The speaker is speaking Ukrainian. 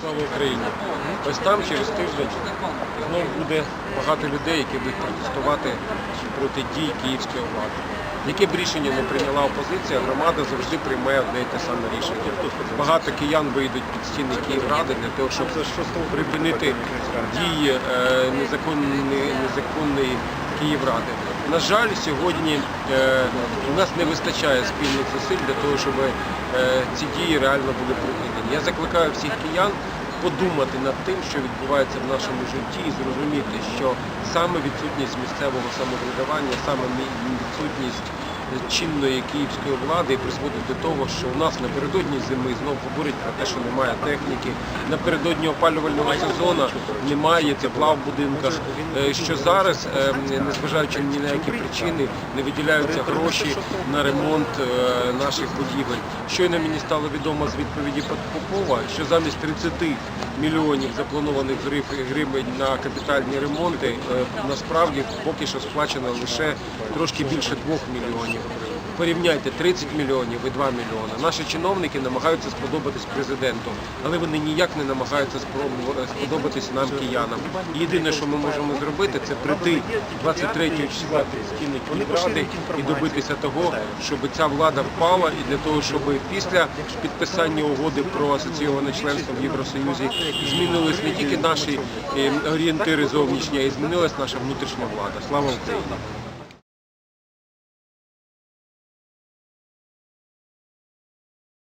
Слава Україні! Ось там через тиждень знову буде багато людей, які будуть протестувати проти дій київської влади. Яке б рішення не прийняла опозиція, громада завжди приймає одне і те саме рішення. Багато киян вийдуть під стіни Київради для того, щоб припинити дії незаконної, незаконної Київради. На жаль, сьогодні е, у нас не вистачає спільних зусиль для того, щоб е, ці дії реально були припинені. Я закликаю всіх киян подумати над тим, що відбувається в нашому житті, і зрозуміти, що саме відсутність місцевого самоврядування, саме відсутність чинної київської влади призводить до того, що у нас напередодні зими знов говорять про те, що немає техніки, напередодні опалювального сезону немає тепла в будинках. Е, Що зараз, е, незважаючи ні на які причини, не виділяються гроші на ремонт е, наших будівель. Щойно мені стало відомо з відповіді Попова, що замість 30 мільйонів запланованих гривень на капітальні ремонти, насправді поки що сплачено лише трошки більше 2 мільйонів. Порівняйте 30 мільйонів і 2 мільйони. Наші чиновники намагаються сподобатись президенту, але вони ніяк не намагаються сподобатись нам, киянам. Єдине, що ми можемо зробити, це прийти 23 числа стіни Київради і добитися того, щоб ця влада впала, і для того, щоб після підписання угоди про асоційоване членство в Євросоюзі змінились не тільки наші е, орієнтири зовнішні, а й змінилась наша внутрішня влада. Слава Україні!